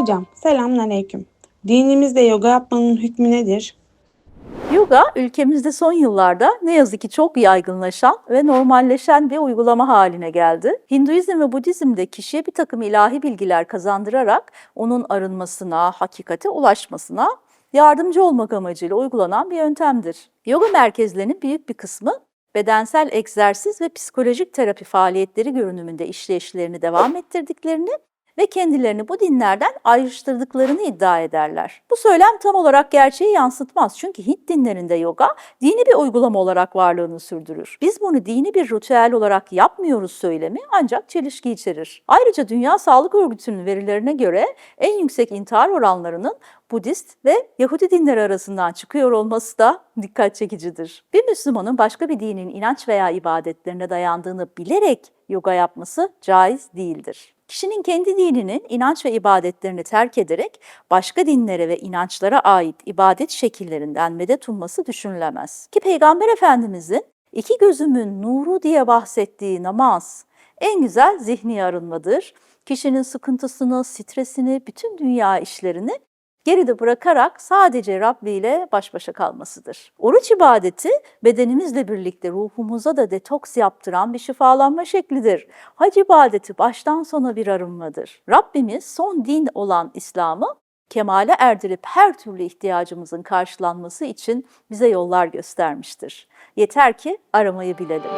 Hocam selamünaleyküm. Dinimizde yoga yapmanın hükmü nedir? Yoga ülkemizde son yıllarda ne yazık ki çok yaygınlaşan ve normalleşen bir uygulama haline geldi. Hinduizm ve Budizm'de kişiye bir takım ilahi bilgiler kazandırarak onun arınmasına, hakikate ulaşmasına yardımcı olmak amacıyla uygulanan bir yöntemdir. Yoga merkezlerinin büyük bir kısmı bedensel egzersiz ve psikolojik terapi faaliyetleri görünümünde işleyişlerini devam ettirdiklerini ve kendilerini bu dinlerden ayrıştırdıklarını iddia ederler. Bu söylem tam olarak gerçeği yansıtmaz çünkü Hint dinlerinde yoga dini bir uygulama olarak varlığını sürdürür. Biz bunu dini bir ritüel olarak yapmıyoruz söylemi ancak çelişki içerir. Ayrıca Dünya Sağlık Örgütü'nün verilerine göre en yüksek intihar oranlarının Budist ve Yahudi dinleri arasından çıkıyor olması da dikkat çekicidir. Bir Müslümanın başka bir dinin inanç veya ibadetlerine dayandığını bilerek yoga yapması caiz değildir. Kişinin kendi dininin inanç ve ibadetlerini terk ederek başka dinlere ve inançlara ait ibadet şekillerinden medet umması düşünülemez. Ki Peygamber Efendimizin iki gözümün nuru diye bahsettiği namaz en güzel zihni arınmadır. Kişinin sıkıntısını, stresini, bütün dünya işlerini geride bırakarak sadece Rabbi ile baş başa kalmasıdır. Oruç ibadeti bedenimizle birlikte ruhumuza da detoks yaptıran bir şifalanma şeklidir. Hac ibadeti baştan sona bir arınmadır. Rabbimiz son din olan İslam'ı kemale erdirip her türlü ihtiyacımızın karşılanması için bize yollar göstermiştir. Yeter ki aramayı bilelim.